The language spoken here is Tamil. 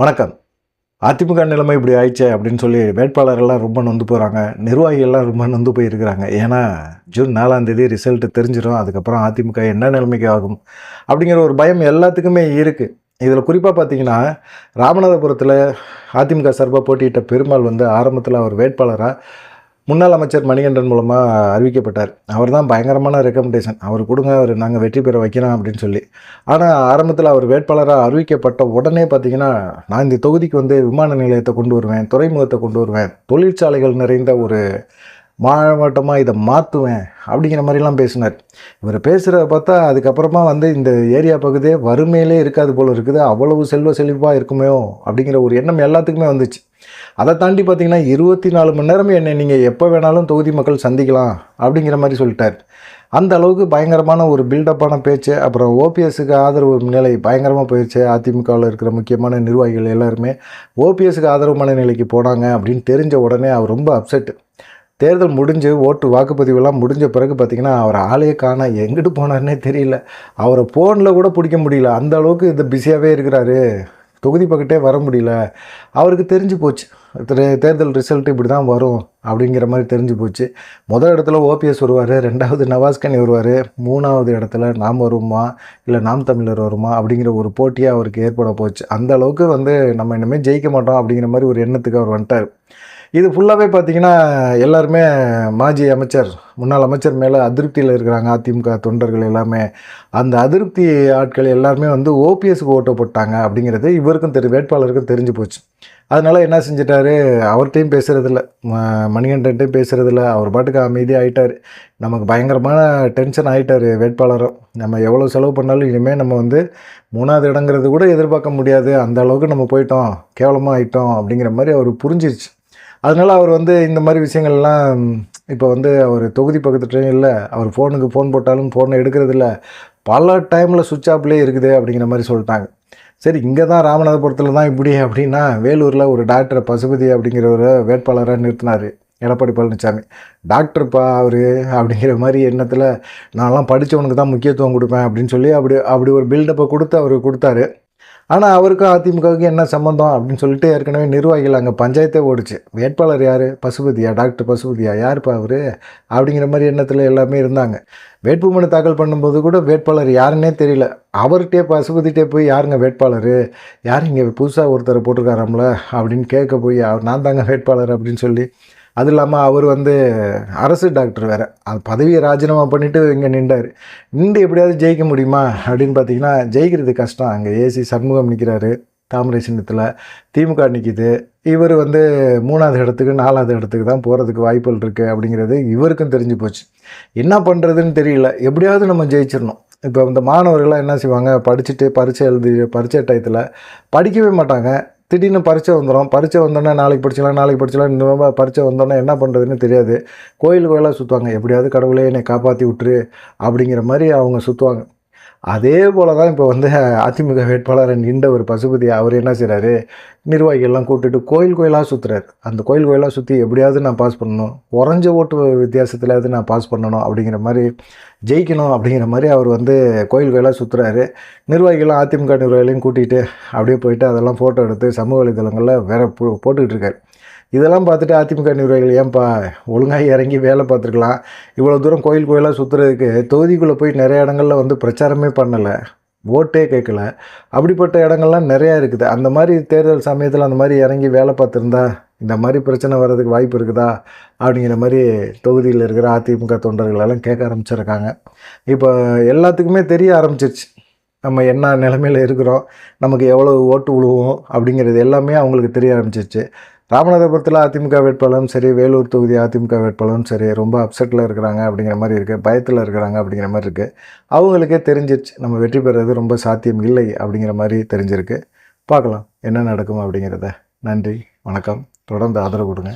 வணக்கம். அதிமுக நிலைமை இப்படி ஆயிடுச்சே அப்படின்னு சொல்லி வேட்பாளரெல்லாம் ரொம்ப நொந்து போகிறாங்க நிர்வாகிகள்லாம் ரொம்ப நொந்து போயிருக்கிறாங்க. ஏன்னா ஜூன் நாலாம் தேதி ரிசல்ட்டு தெரிஞ்சிடும். அதுக்கப்புறம் அதிமுக என்ன நிலைமைக்கு ஆகும் அப்படிங்கிற ஒரு பயம் எல்லாத்துக்குமே இருக்குது இதில் குறிப்பாக பார்த்தீங்கன்னா ராமநாதபுரத்தில் அதிமுக சார்பாக போட்டியிட்ட பெருமாள் வந்து ஆரம்பத்தில் அவர் வேட்பாளராக முன்னாள் அமைச்சர் மணிகண்டன் மூலமாக அறிவிக்கப்பட்டார். அவர் தான் பயங்கரமான ரெக்கமெண்டேஷன் அவர் கொடுங்க அவர் நாங்கள் வெற்றி பெற வைக்கிறோம் அப்படின்னு சொல்லி. ஆனால் ஆரம்பத்தில் அவர் வேட்பாளராக அறிவிக்கப்பட்ட உடனே பார்த்தீங்கன்னா நான் இந்த தொகுதிக்கு வந்து விமான நிலையத்தை கொண்டு வருவேன் துறைமுகத்தை கொண்டு வருவேன் தொழிற்சாலைகள் நிறைந்த ஒரு மாவட்டமாக இதை மாற்றுவேன் அப்படிங்கிற மாதிரிலாம் பேசினார். இவர் பேசுகிறத பார்த்தா அதுக்கப்புறமா வந்து இந்த ஏரியா பகுதியே வறுமையிலே இருக்காது போல் இருக்குது அவ்வளவு செல்வ செழிப்பாக இருக்குமே அப்படிங்கிற ஒரு எண்ணம் எல்லாத்துக்குமே வந்துச்சு. அதை தாண்டி பார்த்தீங்கன்னா இருபத்தி நாலு மணி நேரம் என்னை நீங்கள் எப்போ வேணாலும் தொகுதி மக்கள் சந்திக்கலாம் அப்படிங்கிற மாதிரி சொல்லிட்டார். அந்த அளவுக்கு பயங்கரமான ஒரு பில்டப்பான பேச்சு அப்புறம் ஓபிஎஸ்க்கு ஆதரவு நிலை பயங்கரமாக போயிடுச்சு அதிமுகவில் இருக்கிற முக்கியமான நிர்வாகிகள் எல்லாருமே ஓபிஎஸ்க்கு ஆதரவு மனநிலைக்கு போனாங்க அப்படின்னு தெரிஞ்ச உடனே அவர் ரொம்ப அப்செட்டு தேர்தல் முடிஞ்சு ஓட்டு வாக்குப்பதிவுலாம் முடிஞ்ச பிறகு பார்த்திங்கன்னா அவர் ஆளையே காண எங்கிட்டு போனார்னே தெரியல. அவரை ஃபோனில் கூட பிடிக்க முடியல. அந்த அளவுக்கு இது பிஸியாகவே இருக்கிறாரு. தொகுதி பக்கத்தே வர முடியல. அவருக்கு தெரிஞ்சு போச்சு. தேர்தல் ரிசல்ட் இப்படி தான் வரும் அப்படிங்கிற மாதிரி தெரிஞ்சு போச்சு. முதல் இடத்துல ஓபிஎஸ் வருவார். ரெண்டாவது நவாஸ்கனி வருவார். மூணாவது இடத்துல நாம் வருமா இல்லை நாம் தமிழர் வருமா அப்படிங்கிற ஒரு போட்டியாக அவருக்கு ஏற்பட போச்சு. அந்த அளவுக்கு வந்து நம்ம இனிமேல் ஜெயிக்க மாட்டோம் அப்படிங்கிற மாதிரி ஒரு எண்ணத்துக்கு அவர் வந்துட்டார். இது ஃபுல்லாகவே பார்த்தீங்கன்னா எல்லாருமே மாஜி அமைச்சர் முன்னாள் அமைச்சர் மேலே அதிருப்தியில் இருக்கிறாங்க. அதிமுக தொண்டர்கள் எல்லாமே. அந்த அதிருப்தி ஆட்கள் எல்லாருமே வந்து ஓபிஎஸ்க்கு ஓட்டு போட்டாங்க அப்படிங்கிறது இவருக்கும் தெரி வேட்பாளருக்கும் தெரிஞ்சு போச்சு. அதனால் என்ன செஞ்சிட்டாரு? அவர்கிட்டையும் பேசுகிறதில்ல மணிகண்டன்ட்டையும் பேசுகிறதில்ல அவர் பாட்டுக்கு அமைதியாக ஆகிட்டார் நமக்கு பயங்கரமான டென்ஷன் ஆகிட்டார் வேட்பாளரும். நம்ம எவ்வளோ செலவு பண்ணாலும் இனிமேல் நம்ம வந்து மூணாவது இடங்கிறது கூட எதிர்பார்க்க முடியாது. அந்த அளவுக்கு நம்ம போயிட்டோம். கேவலமாக ஆகிட்டோம் அப்படிங்கிற மாதிரி அவர் புரிஞ்சிருச்சு. அதனால் அவர் வந்து இந்த மாதிரி விஷயங்கள்லாம் இப்போ வந்து அவர் தொகுதி பக்கத்துலேயும் இல்லை அவர் ஃபோனுக்கு ஃபோன் போட்டாலும் ஃபோனை எடுக்கிறதில்ல பல டைமில் சுவிட்ச் ஆஃப்லேயே இருக்குது அப்படிங்கிற மாதிரி சொல்லிட்டாங்க. சரி இங்கே தான் ராமநாதபுரத்தில் தான் இப்படி அப்படின்னா வேலூரில் ஒரு டாக்டர் பசுபதி அப்படிங்கிறவரை வேட்பாளராக நிறுத்தினார். எடப்பாடி பழனிசாமி டாக்டர்ப்பா அவர் அப்படிங்கிற மாதிரி எண்ணத்தில் நான்லாம் படித்தவனுக்கு தான் முக்கியத்துவம் கொடுப்பேன் அப்படின்னு சொல்லி அப்படி அப்படி ஒரு பில்டப்பை கொடுத்து அவர் கொடுத்தாரு. ஆனால் அவருக்கும் அதிமுகவுக்கு என்ன சம்மந்தம் அப்படின்னு சொல்லிட்டு ஏற்கனவே நிர்வாகிகள் அங்கே பஞ்சாயத்தே ஓடிச்சு. வேட்பாளர் யார்? பசுபதியா? டாக்டர் பசுபதியா? யாருப்பா அவர்? அப்படிங்கிற மாதிரி எண்ணத்தில் எல்லாமே இருந்தாங்க. வேட்புமனு தாக்கல் பண்ணும்போது கூட வேட்பாளர் யாருன்னே தெரியல. அவர்கிட்டே பசுபதிட்டே போய் யாருங்க வேட்பாளர்? யார் இங்கே புதுசாக ஒருத்தரை போட்டிருக்காராம்ல? அப்படின்னு கேட்க போய் அவர் நான் தாங்க வேட்பாளர் அப்படின்னு சொல்லி அது இல்லாமல் அவர் வந்து அரசு டாக்டர் வேறு. அது பதவியை ராஜினாமா பண்ணிவிட்டு இங்கே நின்றார். நின்று எப்படியாவது ஜெயிக்க முடியுமா? அப்படின்னு பார்த்தீங்கன்னா ஜெயிக்கிறது கஷ்டம். அங்கே ஏசி சண்முகம் நிற்கிறாரு தாமரை சின்னத்தில் திமுக நிற்கிது இவர் வந்து மூணாவது இடத்துக்கு நாலாவது இடத்துக்கு தான் போகிறதுக்கு வாய்ப்புகள் இருக்குது அப்படிங்கிறது இவருக்கும் தெரிஞ்சு போச்சு. என்ன பண்ணுறதுன்னு தெரியல. எப்படியாவது நம்ம ஜெயிச்சிடணும். இப்போ இந்த மாணவர்கள்லாம் என்ன செய்வாங்க? படிச்சுட்டு பரீட்சை எழுதி பரீட்சை டயத்தில் படிக்கவே மாட்டாங்க. திடீர்னு பரீட்சை வந்துடும் பரீட்சை வந்தோடனே நாளைக்கு படிச்சலாம் நாளைக்கு படிச்சலாம் இன்னும் பரீட்சை வந்தோடனே என்ன பண்ணுறதுன்னு தெரியாது. கோயில் கோயிலாக சுற்றுவாங்க எப்படியாவது கடவுளே என்னை காப்பாற்றி விட்டுரு அப்படிங்கிற மாதிரி அவங்க சுற்றுவாங்க அதே போல தான் இப்போ வந்து அதிமுக வேட்பாளர் நின்ற ஒரு பசுபதி அவர் என்ன செய்கிறாரு நிர்வாகிகள்லாம் கூப்பிட்டுட்டு கோயில் கோயிலாக சுற்றுறாரு அந்த கோயில் கோயிலாக சுற்றி எப்படியாவது நான் பாஸ் பண்ணணும். உறைஞ்ச ஓட்டு வித்தியாசத்துலையாவது நான் பாஸ் பண்ணணும் அப்படிங்கிற மாதிரி ஜெயிக்கணும் அப்படிங்கிற மாதிரி அவர் வந்து கோயில் கோயிலாக சுற்றுறாரு நிர்வாகிகள்லாம் அதிமுக நிர்வாகிகளையும் கூட்டிகிட்டு அப்படியே போயிட்டு அதெல்லாம் ஃபோட்டோ எடுத்து சமூக வலைதளங்களில் வேற போ போட்டுக்கிட்டு இருக்காரு. இதெல்லாம் பார்த்துட்டு அதிமுக நிர்வாகிகள் ஏன்பா ஒழுங்காக இறங்கி வேலை பார்த்துருக்கலாம். இவ்வளோ தூரம் கோயில் கோயிலாக சுற்றுறதுக்கு தொகுதிக்குள்ளே போய் நிறைய இடங்களில் வந்து பிரச்சாரமே பண்ணலை. ஓட்டே கேட்கல. அப்படிப்பட்ட இடங்கள்லாம் நிறையா இருக்குது. அந்த மாதிரி தேர்தல் சமயத்தில் அந்த மாதிரி இறங்கி வேலை பார்த்துருந்தா இந்த மாதிரி பிரச்சனை வர்றதுக்கு வாய்ப்பு இருக்குதா? அப்படிங்கிற மாதிரி தொகுதியில் இருக்கிற அதிமுக தொண்டர்கள் எல்லாம் கேட்க ஆரம்பிச்சிருக்காங்க. இப்போ எல்லாத்துக்குமே தெரிய ஆரம்பிச்சிருச்சு. நம்ம என்ன நிலமையில் இருக்கிறோம்? நமக்கு எவ்வளோ ஓட்டு விழுவோம் அப்படிங்கிறது எல்லாமே அவங்களுக்கு தெரிய ஆரம்பிச்சிருச்சு. ராமநாதபுரத்தில் அதிமுக வேட்பாளரும் சரி வேலூர் தொகுதி அதிமுக வேட்பாளரும் சரி ரொம்ப அப்செட்டில் இருக்கிறாங்க அப்படிங்கிற மாதிரி இருக்குது பயத்தில் இருக்கிறாங்க அப்படிங்கிற மாதிரி இருக்குது அவங்களுக்கே தெரிஞ்சிருச்சு நம்ம வெற்றி பெறுறது ரொம்ப சாத்தியம் இல்லை அப்படிங்கிற மாதிரி தெரிஞ்சிருக்கு. பார்க்கலாம் என்ன நடக்கும் அப்படிங்கிறத. நன்றி வணக்கம். தொடர்ந்து ஆதரவு கொடுங்க.